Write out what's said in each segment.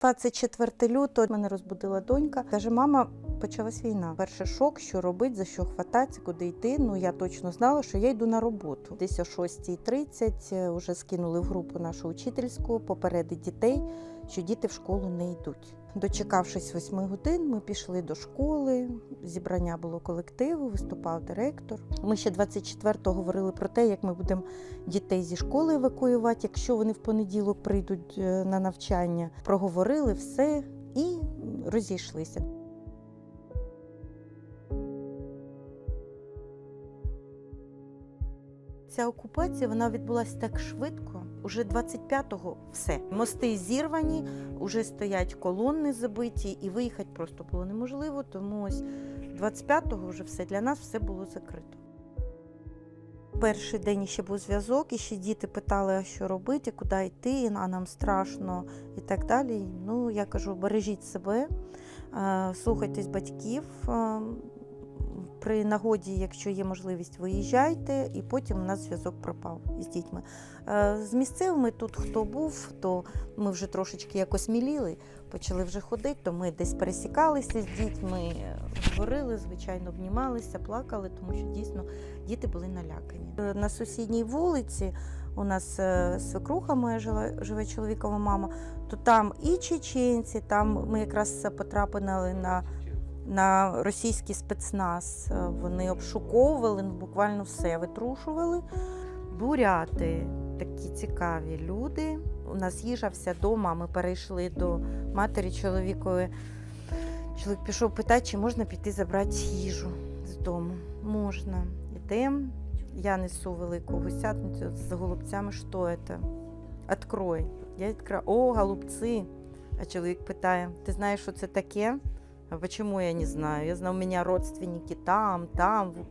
24 лютого мене розбудила донька. Каже, мама, почалась війна. Перший шок, що робити, за що хвататися, куди йти. Ну я точно знала, що я йду на роботу. Десь о 6.30 вже скинули в групу нашу учительську попередить дітей, що діти в школу не йдуть. Дочекавшись 8 годин, ми пішли до школи. Зібрання було колективу, виступав директор. Ми ще 24-го говорили про те, як ми будемо дітей зі школи евакуювати, якщо вони в понеділок прийдуть е, на навчання. Проговорили все і розійшлися. Ця окупація вона відбулася так швидко. Уже 25-го все. Мости зірвані, вже стоять колони забиті, і виїхати просто було неможливо. Тому ось 25-го вже все для нас все було закрито. Перший день ще був зв'язок, і ще діти питали, а що робити, куди йти, а нам страшно і так далі. Ну, я кажу, бережіть себе, е, слухайтесь батьків. При нагоді, якщо є можливість, виїжджайте, і потім у нас зв'язок пропав із дітьми. Е, З місцевими тут хто був, то ми вже трошечки якось міліли, почали вже ходити, то ми десь пересікалися з дітьми, говорили, звичайно, обнімалися, плакали, тому що дійсно діти були налякані. Е, На сусідній вулиці у нас е, свекруха моя жила, живе чоловікова мама, то там і чеченці, там ми якраз потрапили на, на російський спецназ. Е, Вони обшуковували, ну, буквально все витрушували. Буряти, такі цікаві люди. У нас їжа вся вдома, ми перейшли до матері чоловікової. Чоловік пішов питати, чи можна піти забрати їжу з дому. Можна. Йдемо. Я несу велику гусятницю з голубцями. Що це? Открой. Я відкриваю. О, голубці. А чоловік питає: ти знаєш, що це таке? Почему я не знаю? Я знаю, у меня родственники там, там, в,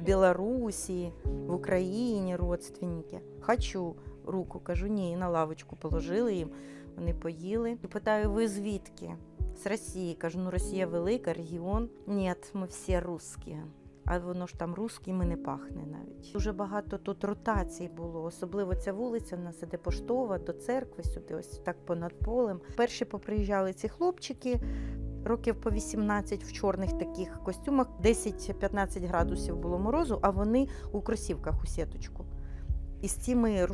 Белоруссии, в Україні родственники. Хочу руку, кажу, ні, на лавочку положили їм. Вони поїли. І питаю, ви звідки? З Росії. Кажу, ну Росія велика, регіон. Ні, ми всі русські. А воно ж там русськими не пахне навіть. Дуже багато тут ротацій було, особливо ця вулиця в нас іде поштова до церкви, сюди, ось так понад полем. Перші поприїжджали ці хлопчики, років по 18 в чорних таких костюмах, 10-15 градусів було морозу, а вони у кросівках у сіточку. І з цими е,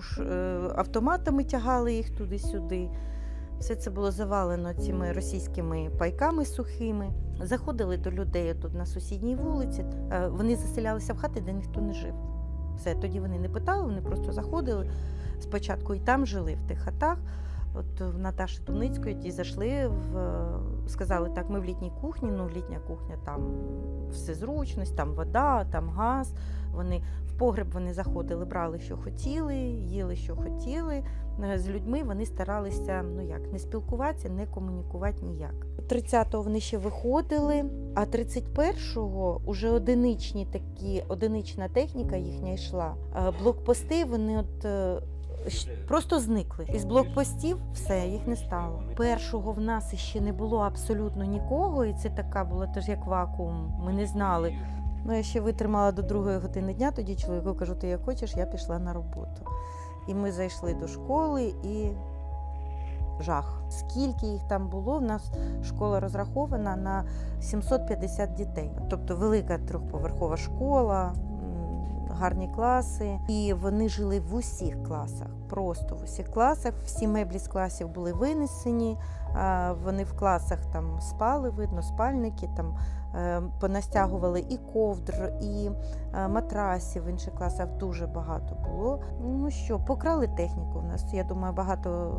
автоматами тягали їх туди-сюди. Все це було завалено цими російськими пайками сухими. Заходили до людей тут на сусідній вулиці. Е, Вони заселялися в хати, де ніхто не жив. Все, тоді вони не питали, вони просто заходили спочатку і там жили в тих хатах. От в Наташі Туницької ті зайшли в е, сказали, так, ми в літній кухні, ну літня кухня, там все зручність, там вода, там газ. Вони в погреб вони заходили, брали, що хотіли, їли, що хотіли. Е, З людьми вони старалися ну як не спілкуватися, не комунікувати ніяк. 30-го вони ще виходили, а 31-го вже одиничні такі, одинична техніка їхня йшла. Е, Блокпости вони от. Просто зникли. Із блокпостів все, їх не стало. Першого в нас ще не було абсолютно нікого, і це така була теж як вакуум. Ми не знали. Ну, я ще витримала до другої години дня, тоді чоловіку кажу, ти як хочеш, я пішла на роботу. І ми зайшли до школи і жах. Скільки їх там було, в нас школа розрахована на 750 дітей. Тобто велика трьохповерхова школа, гарні класи. І вони жили в усіх класах, просто в усіх класах. Всі меблі з класів були винесені. Вони в класах там спали, видно, спальники там е, понастягували і ковдр, і е, матрасів в інших класах дуже багато було. Ну що, покрали техніку в нас. Я думаю, багато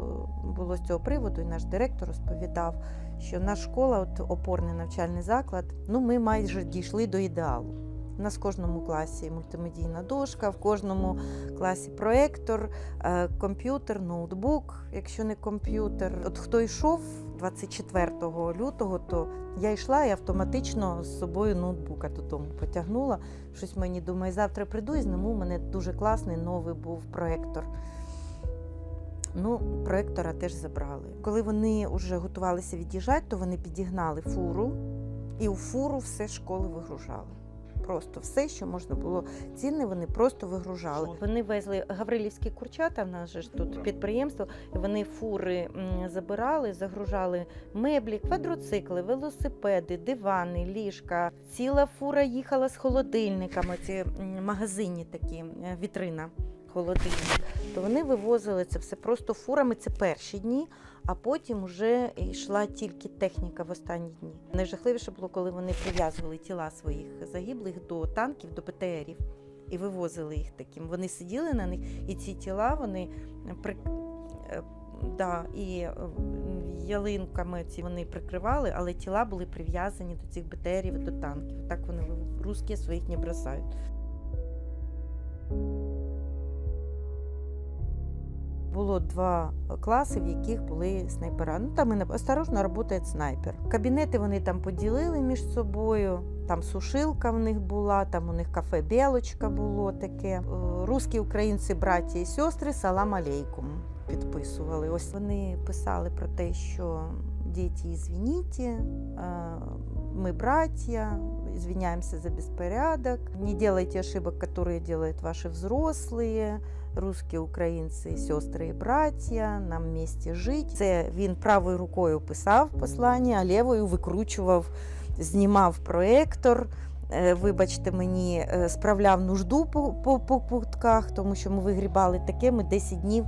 було з цього приводу, і наш директор розповідав, що наша школа, от опорний навчальний заклад, ну ми майже дійшли до ідеалу. У нас в кожному класі мультимедійна дошка, в кожному класі проектор, е, комп'ютер, ноутбук, якщо не комп'ютер. От хто йшов 24 лютого, то я йшла і автоматично з собою ноутбука додому потягнула. Щось мені думаю, завтра прийду і зніму. У мене дуже класний новий був проектор. Ну, проектора теж забрали. Коли вони вже готувалися від'їжджати, то вони підігнали фуру і у фуру все школи вигружали. Просто все, що можна було цінне, вони просто вигружали. Вони везли гаврилівські курчата. В нас же ж тут підприємство. Вони фури забирали, загружали меблі, квадроцикли, велосипеди, дивани, ліжка. Ціла фура їхала з холодильниками. Ці магазині магазинні такі е, вітрина. Холодильник, то вони вивозили це все просто фурами. Це перші дні, а потім вже йшла тільки техніка в останні дні. Найжахливіше було, коли вони прив'язували тіла своїх загиблих до танків, до БТРів і вивозили їх таким. Вони сиділи на них, і ці тіла вони при... е, Да, і е, ялинками ці вони прикривали, але тіла були прив'язані до цих БТРів до танків. Так вони русські своїх не бросають. Було два класи, в яких були снайпера. Ну там і осторожно працює снайпер. Кабінети вони там поділили між собою. Там сушилка в них була, там у них кафе Білочка було таке. Е, Русські українці, браті і сестри, салам алейкум підписували. Ось вони писали про те, що діти, извините, е, мы братья, извиняемся за беспорядок, не делайте ошибок, которые делают ваши взрослые, русские, українці, сестри і браття, нам вместе жити. Це він правою рукою писав послання, а лівою викручував, знімав проектор. е, Вибачте мені, е, справляв нужду по, по, по путках, тому що ми вигрібали таке, ми 10 днів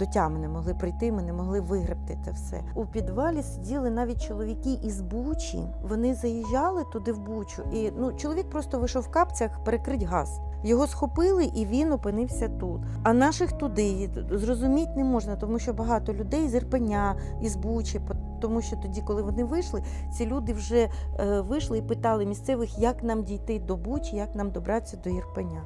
до тями не могли прийти, ми не могли вигребти це все. У підвалі сиділи навіть чоловіки із Бучі. Вони заїжджали туди в Бучу, і ну чоловік просто вийшов в капцях перекрить газ. Його схопили, і він опинився тут. А наших туди зрозуміти не можна, тому що багато людей з Ірпеня, із Бучі, тому що тоді, коли вони вийшли, ці люди вже е, вийшли і питали місцевих, як нам дійти до Бучі, як нам добратися до Ірпеня.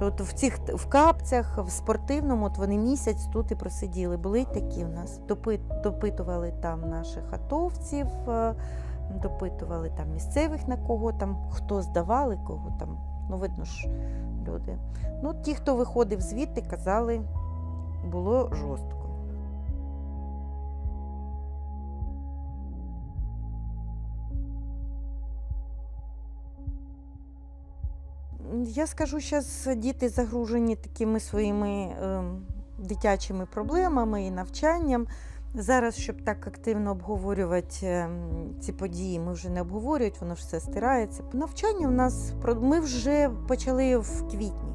То в цих в капцях, в спортивному, от вони місяць тут і просиділи. Були такі в нас. Допит, допитували там наших атовців, е, допитували там місцевих на кого там, хто здавали, кого там. Ну, видно ж, люди. Ну, ті, хто виходив звідти, казали, було жорстко. Я скажу, зараз діти загружені такими своїми ем, дитячими проблемами і навчанням. Зараз, щоб так активно обговорювати ем, ці події, ми вже не обговорюють, воно ж все стирається. Навчання у нас ми вже почали в квітні.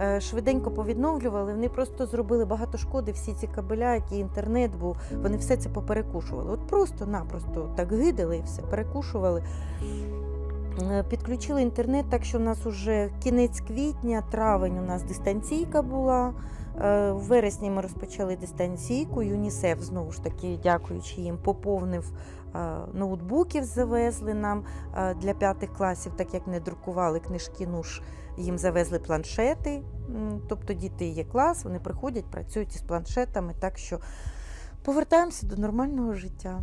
Е, Швиденько повідновлювали, вони просто зробили багато шкоди. Всі ці кабеля, які інтернет був, вони все це поперекушували. От просто-напросто так гидали і все перекушували. Е, Підключили інтернет, так що у нас уже кінець квітня, травень у нас дистанційка була. Е, В вересні ми розпочали дистанційку. ЮНІСЕФ, знову ж таки, дякуючи їм, поповнив е, ноутбуків, завезли нам для п'ятих класів, так як не друкували книжки, ну ж їм завезли планшети. Тобто діти є клас, вони приходять, працюють із планшетами, так що повертаємося до нормального життя.